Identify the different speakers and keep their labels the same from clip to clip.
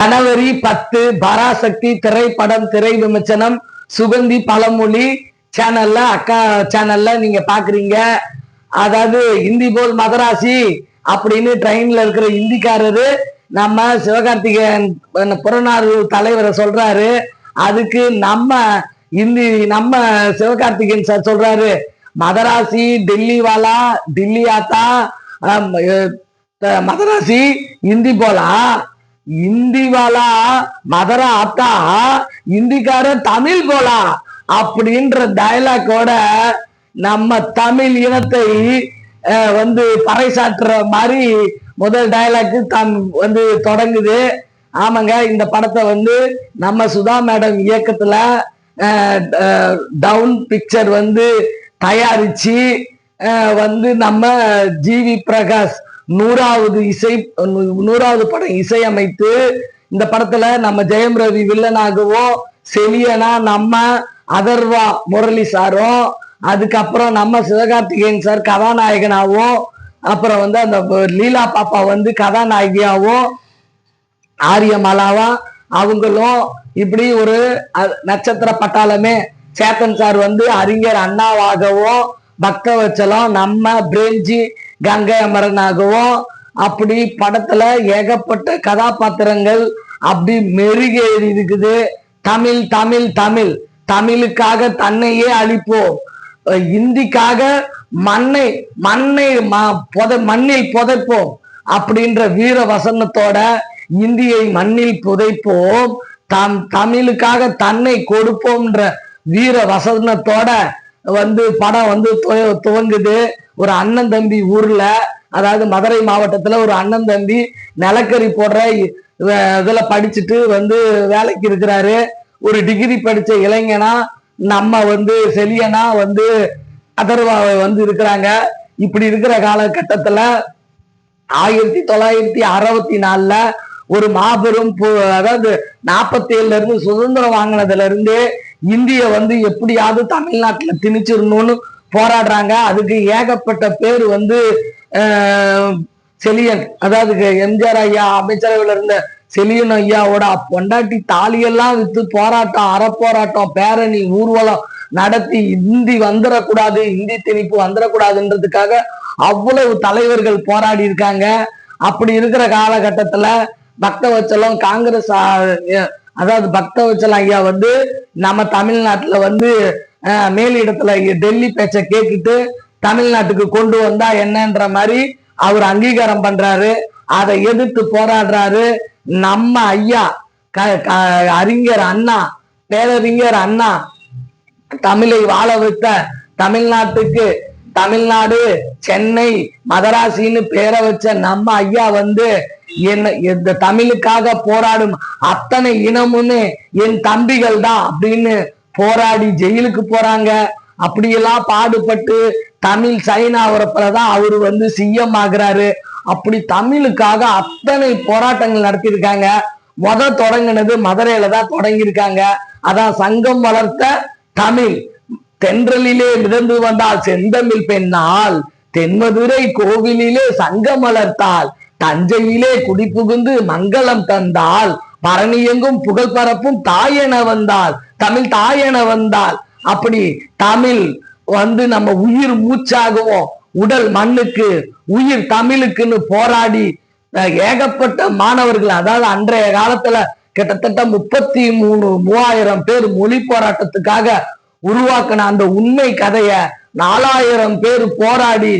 Speaker 1: ஜனவரி பத்து பராசக்தி திரைப்படம் திரை விமர்சனம் சுகந்தி பழமொழி சேனல்ல அக்கா சேனல்ல நீங்க பாக்குறீங்க. அதாவது இந்தி போல் மதராசி அப்படின்னு ட்ரெயின்ல இருக்கிற இந்திக்காரரு நம்ம சிவகார்த்திகேயன் புறநாறு தலைவரை சொல்றாரு. அதுக்கு நம்ம இந்தி நம்ம சிவகார்த்திகேயன் சார் சொல்றாரு. மதராசி டெல்லி வாலா டில்லி ஆத்தா மதராசி இந்தி போலா? இந்தி வாலா மதரா ஆத்தா இந்திக்காரன் தமிழ் போலா அப்படின்ற டயலாக்கோட நம்ம தமிழ் இனத்தை வந்து பறைசாற்றுற மாதிரி முதல் டயலாக்கு தான் வந்து தொடங்குது. ஆமாங்க இந்த படத்தை வந்து நம்ம சுதா மேடம் இயக்கத்துல டவுன் பிக்சர் வந்து தயாரிச்சு வந்து நம்ம ஜிவி பிரகாஷ் நூறாவது இசை நூறாவது படம் இசையமைத்து இந்த படத்துல நம்ம ஜெயம் ரவி வில்லனாகவோ செலியனா நம்ம அதர்வா முரளி சாரும் அதுக்கப்புறம் நம்ம சிவகார்த்திகேயன் சார் கதாநாயகனாகவும் அப்புறம் வந்து அந்த லீலா பாப்பா வந்து கதாநாயகியாகவும் ஆரியமாலாவா அவங்களும் இப்படி ஒரு நட்சத்திர பட்டாளமே. சேத்தன் சார் வந்து அறிஞர் அண்ணாவாகவும் பக்தவச்சலம் நம்ம பிரேம்ஜி கங்கை அமரனாகவும் அப்படி படத்துல ஏகப்பட்ட கதாபாத்திரங்கள் அப்படி மெருகேறி இருக்குது. தமிழ் தமிழ் தமிழ். தமிழுக்காக தன்னையே அழிப்போம். இந்திக்காக மண்ணை மண்ணை ம- புத மண்ணில் புதைப்போம் அப்படின்ற வீர வசனத்தோட இந்தியை மண்ணில் புதைப்போம். தம் தமிழுக்காக தன்னை கொடுப்போம்ன்ற வீர வசனத்தோட வந்து படம் வந்து துவ- துவங்குது. ஒரு அண்ணன் தம்பி ஊர்ல அதாவது மதுரை மாவட்டத்துல ஒரு அண்ணன் தம்பி நிலக்கரி போடுற இதுல படிச்சுட்டு வந்து வேலைக்கு இருக்கிறாரு. ஒரு டிகிரி படிச்ச இளைஞனா நம்ம வந்து செலியனா வந்து அதர்வா வந்து இருக்கிறாங்க. இப்படி இருக்கிற காலகட்டத்துல ஆயிரத்தி தொள்ளாயிரத்தி அறுபத்தி நாலுல ஒரு மாபெரும் பு- அதாவது நாற்பத்தி ஏழுல இருந்து சுதந்திரம் வாங்கினதுல இருந்து இந்திய வந்து எப்படியாவது தமிழ்நாட்டுல திணிச்சிடணும்னு போராடுறாங்க. அதுக்கு ஏகப்பட்ட பேர் வந்து செலியன். அதாவது எம்ஜிஆர் ஐயா அமைச்சரவையில் இருந்த செலியன் ஐயாவோட பொண்டாட்டி தாலியெல்லாம் வித்து போராட்டம் அறப்போராட்டம் பேரணி ஊர்வலம் நடத்தி இந்தி வந்துடக்கூடாது இந்தி திணிப்பு வந்துடக்கூடாதுன்றதுக்காக அவ்வளவு தலைவர்கள் போராடி இருக்காங்க. அப்படி இருக்கிற காலகட்டத்துல பக்தவச்சலம் காங்கிரஸ் அதாவது பக்த அதாவது பக்தவச்சலம் ஐயா வந்து நம்ம தமிழ்நாட்டுல வந்து மேலிடத்துல டெல்லி பேச்ச கேட்டுட்டு தமிழ்நாட்டுக்கு கொண்டு வந்தா என்னன்ற மாதிரி அவர் அங்கீகாரம் பண்றாரு. அதை எதிர்த்து போராடுறாரு. நம்ம ஐயா க- க- அறிஞர் அண்ணா பேரறிஞர் அண்ணா தமிழை வாழ வைத்த தமிழ்நாட்டுக்கு தமிழ்நாடு சென்னை மதராசின்னு பேரை வச்ச நம்ம ஐயா வந்து என்ன இந்த தமிழுக்காக போராடும் அத்தனை இனமுன்னு என் தம்பிகள் தான் அப்படின்னு போராடி ஜெயிலுக்கு போறாங்க. அப்படியெல்லாம் பாடுபட்டு தமிழ் சைனா தான் அவரு வந்து சிஎம் ஆகுறாரு. அப்படி தமிழுக்காக அத்தனை போராட்டங்கள் நடத்தியிருக்காங்க. முத தொடங்கினது மதுரையில தான் தொடங்கியிருக்காங்க. அதான் சங்கம் வளர்த்த தமிழ். தென்றலிலே மிதந்து வந்தால் செந்தமிழ் பெண்ணால் தென்மதுரை கோவிலிலே சங்கம் வளர்த்தால் தஞ்சையிலே குடிபுகுந்து மங்களம் தந்தால் பரணி எங்கும் புகழ் பரப்பும் தாயென வந்தால் தமிழ் தாயென வந்தால் அப்படி தமிழ் வந்து நம்ம உயிர் மூச்சாகுவோம். உடல் மண்ணுக்கு உயிர் தமிழுக்குன்னு போராடி ஏகப்பட்ட மாணவர்கள் அதாவது அன்றைய காலத்துல கிட்டத்தட்ட முப்பத்தி மூணு மூவாயிரம் பேர் மொழி போராட்டத்துக்காக உருவாக்கின அந்த உண்மை கதைய நாலாயிரம் பேர் போராடி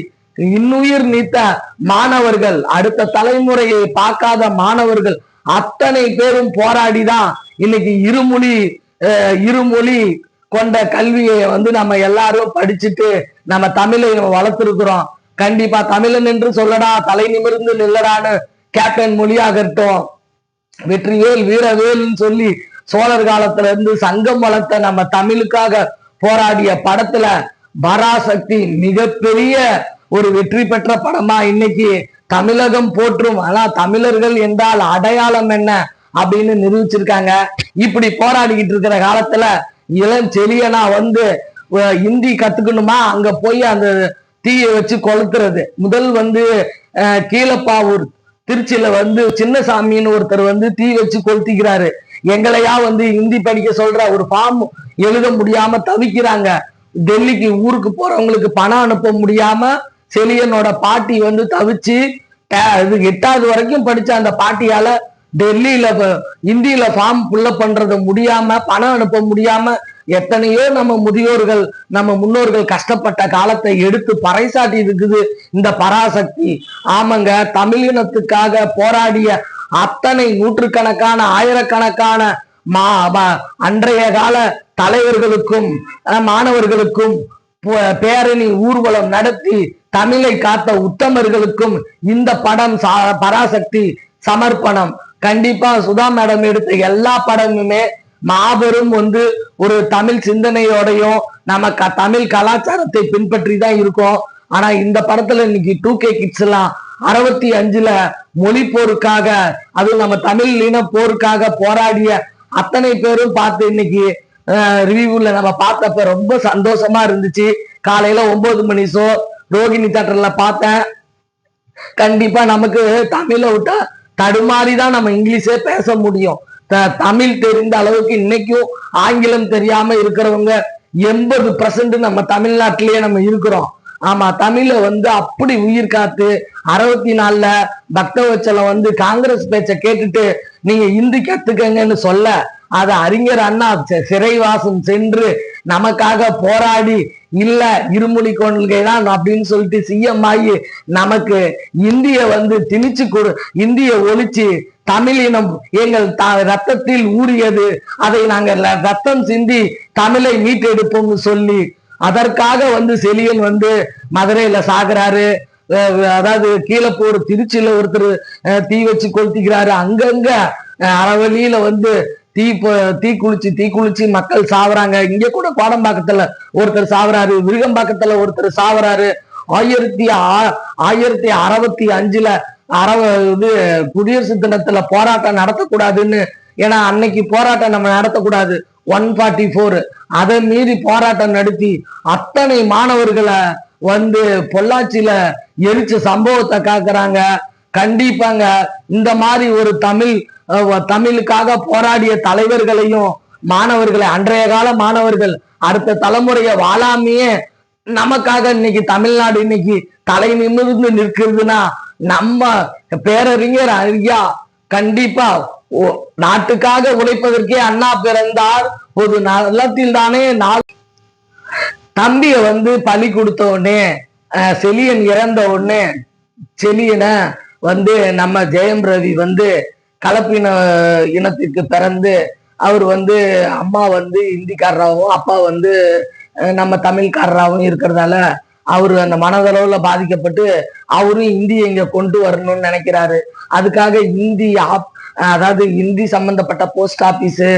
Speaker 1: இன்னுயிர் நீத்த மாணவர்கள் அடுத்த தலைமுறையை பார்க்காத மாணவர்கள் அத்தனை பேரும் போராடிதான் இன்னைக்கு இருமொழி இருமொழி கொண்ட கல்வியை வந்து நம்ம எல்லாரும் படிச்சுட்டு நம்ம தமிழை வளர்த்துருக்குறோம். கண்டிப்பா தமிழன் என்று சொல்லடா தலை நிமிர்ந்து நில்லடான்னு கேப்டன் மொழியாகட்டும் வெற்றிவேல் வீரவேல்னு சொல்லி சோழர் காலத்துல இருந்து சங்கம் வளர்த்த நம்ம தமிழுக்காக போராடிய படத்துல பராசக்தி மிகப்பெரிய ஒரு வெற்றி பெற்ற படமா இன்னைக்கு தமிழகம் போற்றும் ஆனா தமிழர்கள் என்றால் அடையாளம் என்ன அப்படின்னு நிரூபிச்சிருக்காங்க. இப்படி போராடிக்கிட்டு இருக்கிற காலத்துல இளம் செலியனா வந்து இந்தி கத்துக்கணுமா? அங்க போய் அந்த தீயை வச்சு கொளுத்துறது. முதல் வந்து கீழப்பாவூர் திருச்சியில வந்து சின்னசாமின்னு ஒருத்தர் வந்து தீ வச்சு கொளுத்திக்கிறாரு. எங்களையா வந்து ஹிந்தி படிக்க சொல்ற ஒரு ஃபார்ம் எழுத முடியாம தவிக்கிறாங்க. டெல்லிக்கு ஊருக்கு போறவங்களுக்கு பணம் அனுப்ப முடியாம செலியனோட பாட்டி வந்து தவிச்சு இது எட்டாவது வரைக்கும் படிச்ச அந்த பாட்டியால டெல்லியில இந்தியில ஃபார்ம் புல்லப் பண்றது முடியாம பணம் அனுப்ப முடியாம எத்தனையோ நம்ம முதியோர்கள் நம்ம முன்னோர்கள் கஷ்டப்பட்ட காலத்தை எடுத்து பறைசாட்டி இருக்குது இந்த பராசக்தி. ஆமாங்க தமிழினத்துக்காக போராடிய அத்தனை நூற்றுக்கணக்கான ஆயிரக்கணக்கான மா அன்றைய கால தலைவர்களுக்கும் மாணவர்களுக்கும் பேரணி ஊர்வலம் நடத்தி தமிழை காத்த உத்தமர்களுக்கும் இந்த படம் பராசக்தி சமர்ப்பணம். கண்டிப்பா சுதா மேடம் எடுத்த எல்லா படமுமே மாபெரும் வந்து ஒரு தமிழ் சிந்தனையோடையும் நம்ம க- தமிழ் கலாச்சாரத்தை பின்பற்றி தான் இருக்கோம். ஆனா இந்த படத்துல இன்னைக்கு டூ கே கிட்ஸ் எல்லாம் அறுபத்தி அஞ்சுல மொழி போருக்காக அதுவும் நம்ம தமிழ் இன போருக்காக போராடிய அத்தனை பேரும் பார்த்து இன்னைக்கு ரிவ்யூல நம்ம பார்த்தப்ப ரொம்ப சந்தோஷமா இருந்துச்சு. காலையில ஒன்பது மணி ஷோ ரோகிணி தேட்டர்ல பார்த்தேன். கண்டிப்பா நமக்கு தமிழை விட்டா தடுமாறி தான் நம்ம இங்கிலீஷே பேச முடியும். த- தமிழ் தெரிந்த அளவுக்கு இன்னைக்கும் ஆங்கிலம் தெரியாம இருக்கிறவங்க எண்பது பர்சன்ட் நம்ம தமிழ்நாட்டிலேயே நம்ம இருக்கிறோம். ஆமா தமிழை வந்து அப்படி உயிர் காத்து அறுபத்தி நாலுல பக்தவச்சலம் வந்து காங்கிரஸ் பேச்ச கேட்டுட்டு நீங்க இந்தி கத்துக்கங்கன்னு சொல்ல அதை அறிஞர் அண்ணா சிறைவாசம் சென்று நமக்காக போராடி இல்ல இருமொழி கொள்கை தான் அப்படின்னு சொல்லிட்டு சிஎம் ஆகி நமக்கு இந்திய வந்து திணிச்சு கொடு இந்திய ஒழிச்சு தமிழினம் எங்கள் த- ரத்தத்தில் ஊறியது. அதை நாங்கள் ரத்தம் சிந்தி தமிழை மீட்டெடுப்போம்னு சொல்லி அதற்காக வந்து செலியன் வந்து மதுரையில சாகுறாரு. அதாவது அதாவது கீழப்போர் திருச்சியில ஒருத்தர் அஹ் தீ வச்சு கொளுத்திக்கிறாரு. அங்கங்க அறவழியில வந்து தீ ப- தீ குளிச்சு தீ குளிச்சு மக்கள் சாவறாங்க. இங்க கூட கோடம்பாக்கத்துல ஒருத்தர் சாவறாரு விருகம்பாக்கத்துல ஒருத்தர் சாவறாரு. ஆயிரத்தி ஆ- ஆயிரத்தி அறுபத்தி அஞ்சுல அறவ இது குடியரசு தினத்துல போராட்டம் நடத்தக்கூடாதுன்னு ஏன்னா அன்னைக்கு போராட்டம் நம்ம நடத்தக்கூடாது. ஒன் ஃபார்ட்டி ஃபோர் அதை மீறி போராட்டம் நடத்தி அத்தனை மாணவர்களை வந்து பொள்ளாச்சியில எரிச்ச சம்பவத்தை காக்குறாங்க. கண்டிப்பாங்க. இந்த மாதிரி ஒரு தமிழ் தமிழுக்காக போராடிய தலைவர்களையும் மாணவர்களை அன்றைய கால மாணவர்கள் அடுத்த தலைமுறையை வாழாமையே நமக்காக இன்னைக்கு தமிழ்நாடு இன்னைக்கு தலை நிமிர்ந்து நிற்கிறதுனா நம்ம பேரறிஞர் ஐயா கண்டிப்பா ஓ- நாட்டுக்காக உழைப்பதற்கே அண்ணா பிறந்தார். ஒரு நலத்தில் தானே நாள். தம்பிய வந்து பலி கொடுத்த உடனே செலியன் இறந்த உடனே செலியனை வந்து நம்ம ஜெயம் ரவி வந்து கலப்பின இனத்திற்கு பிறந்து அவர் வந்து அம்மா வந்து இந்திக்காரராகவும் அப்பா வந்து நம்ம தமிழ்காரராகவும் இருக்கிறதால அவரு அந்த மனதளவுல பாதிக்கப்பட்டு அவரும் இந்தியை இங்க கொண்டு வரணும்னு நினைக்கிறாரு. அதுக்காக இந்தி ஆப் அதாவது இந்தி சம்பந்தப்பட்ட போஸ்ட் ஆஃபீஸு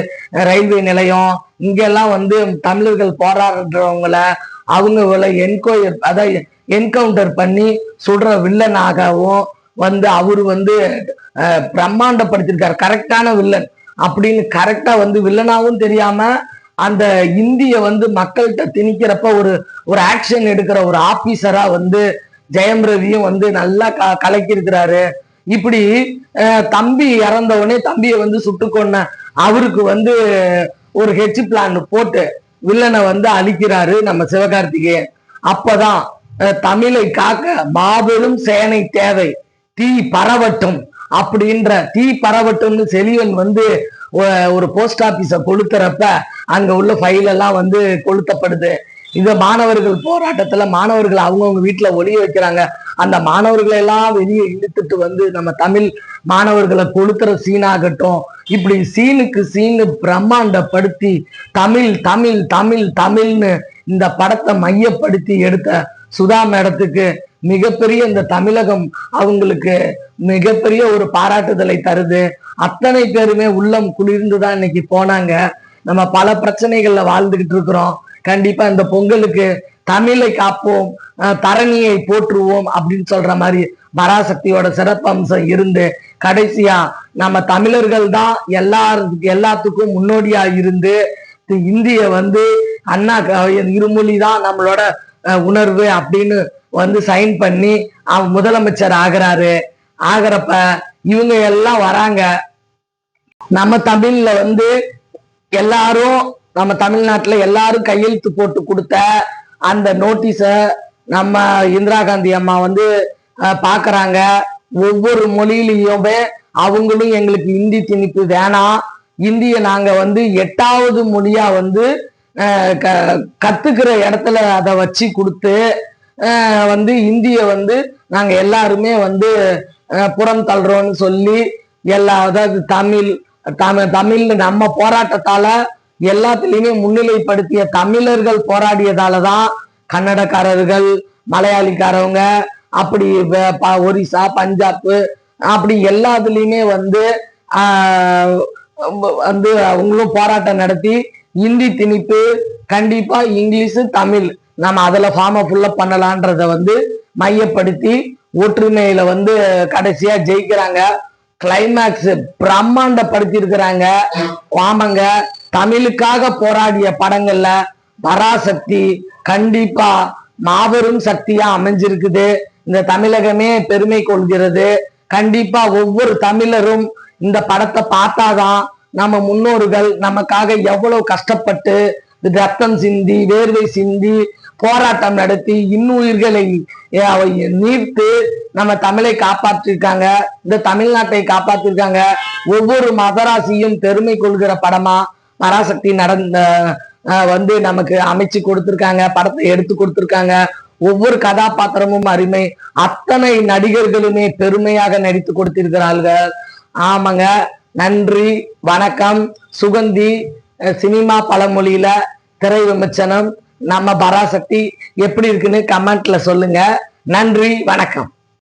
Speaker 1: ரயில்வே நிலையம் இங்கெல்லாம் வந்து தமிழர்கள் போராடுறவங்கள அவங்கள என்கொயர் அதாவது என்கவுண்டர் பண்ணி சுடுற வில்லனாகவும் வந்து அவர் வந்து அஹ், பிரம்மாண்டப்படுத்திருக்காரு. கரெக்டான வில்லன். அப்படின்னு கரெக்டா வந்து வில்லனாவும் தெரியாம அந்த இந்திய வந்து மக்கள்கிட்ட திணிக்கிறப்ப ஒரு ஒரு ஆக்ஷன் எடுக்கிற ஒரு ஆபீசரா வந்து ஜெயம் ரவியும் வந்து நல்லா க கலக்கியிருக்கிறாரு. இப்படி தம்பி இறந்த உடனே தம்பியை வந்து சுட்டு கொண்ட அவருக்கு வந்து ஒரு ஹெச் பிளான் போட்டு வில்லனை வந்து அழிக்கிறாரு நம்ம சிவகார்த்திகேயன். அப்பதான் தமிழை காக்க மாபெரும் சேனை தேவை. தீ பரவட்டும் அப்படின்ற தீ பரவட்டும்னு செலியன் வந்து ஒரு போஸ்ட் ஆபீஸ கொளுத்துறப்ப அங்க உள்ள ஃபைல் எல்லாம் வந்து கொளுத்தப்படுது. இந்த மாணவர்கள் போராட்டத்துல மாணவர்கள் அவங்கவுங்க வீட்டுல ஒளிய வைக்கிறாங்க. அந்த மாணவர்களை எல்லாம் வெளியே இழுத்துட்டு வந்து நம்ம தமிழ் மாணவர்களை கொளுத்துற சீனாகட்டும் இப்படி சீனுக்கு சீனு பிரம்மாண்டப்படுத்தி தமிழ் தமிழ் தமிழ் தமிழ்னு இந்த படத்தை மையப்படுத்தி எடுத்த சுதா மேடத்துக்கு மிகப்பெரிய இந்த தமிழகம் அவங்களுக்கு மிகப்பெரிய ஒரு பாராட்டுதலை தருது. அத்தனை பேருமே உள்ளம் குளிர்ந்து தான் இன்னைக்கு போனாங்க. நம்ம பல பிரச்சனைகள்ல வாழ்ந்துகிட்டு இருக்கிறோம். கண்டிப்பா இந்த பொங்கலுக்கு தமிழை காப்போம் தரணியை போற்றுவோம் அப்படின்னு சொல்ற மாதிரி பராசக்தியோட சிறப்பம்சம் இருந்து கடைசியா நம்ம தமிழர்கள் தான் எல்லாருக்கு எல்லாத்துக்கும் முன்னோடியா இருந்து இந்திய வந்து அண்ணா க- இருமொழி தான் நம்மளோட உணர்வு அப்படின்னு வந்து சைன் பண்ணி அவன் முதலமைச்சர் ஆகிறாரு. ஆகிறப்ப இவங்க எல்லாம் வராங்க. நம்ம தமிழ்ல வந்து எல்லாரும் நம்ம தமிழ்நாட்டுல எல்லாரும் கையெழுத்து போட்டு கொடுத்த அந்த நோட்டீஸ நம்ம இந்திரா காந்தி அம்மா வந்து பாக்குறாங்க. ஒவ்வொரு மொழியிலையுமே அவங்களும் எங்களுக்கு இந்தி திணிப்பு வேணாம். இந்திய நாங்க வந்து எட்டாவது மொழியா வந்து க- கத்துக்கிற இடத்துல அதை வச்சு கொடுத்து வந்து இந்திய வந்து நாங்க எல்லாருமே வந்து புறம் தள்ளுறோம்னு சொல்லி எல்லா அதாவது தமிழ் தமிழ் தமிழ் நம்ம போராட்டத்தால எல்லாத்துலயுமே முன்னிலைப்படுத்திய தமிழர்கள் போராடியதால தான் கன்னடக்காரர்கள் மலையாளிக்காரவங்க அப்படி ப- ஒரிசா பஞ்சாப் அப்படி எல்லாத்துலயுமே வந்து வந்து அவங்களும் போராட்டம் நடத்தி இந்தி திணிப்பு கண்டிப்பா இங்கிலீஷு தமிழ் நம்ம அதில் ஃபார்மை ஃபுல்லப் பண்ணலான்றத வந்து மையப்படுத்தி ஒற்றுமையில வந்து கடைசியா ஜெயிக்கிறாங்க. கிளைமேக்ஸ் பிரம்மாண்டப்படுத்தி இருக்கிறாங்க ஆமாங்க தமிழுக்காக போராடிய படங்கள்ல பராசக்தி கண்டிப்பா மாபெரும் சக்தியா அமைஞ்சிருக்குது. இந்த தமிழகமே பெருமை கொள்கிறது. கண்டிப்பா ஒவ்வொரு தமிழரும் இந்த படத்தை பார்த்தாதான் நம்ம முன்னோர்கள் நமக்காக எவ்வளவு கஷ்டப்பட்டு ரத்தம் சிந்தி வேர்வை சிந்தி போராட்டம் நடத்தி இன்னுயிர்களை அஹ், நீர்த்து நம்ம தமிழை காப்பாற்றிருக்காங்க. இந்த தமிழ்நாட்டை காப்பாற்றிருக்காங்க. ஒவ்வொரு மதராசியும் பெருமை கொள்கிற படமா பராசக்தி நடந்த வந்து நமக்கு அமைச்சு கொடுத்துருக்காங்க படத்தை எடுத்து கொடுத்துருக்காங்க. ஒவ்வொரு கதாபாத்திரமும் அருமை. அத்தனை நடிகர்களுமே பெருமையாக நடித்து கொடுத்திருக்கிறார்கள். ஆமாங்க. நன்றி வணக்கம். சுகந்தி சினிமா பழமொழியில திரை விமர்சனம். நம்ம பராசக்தி எப்படி இருக்குன்னு கமெண்ட்ல சொல்லுங்க. நன்றி வணக்கம்.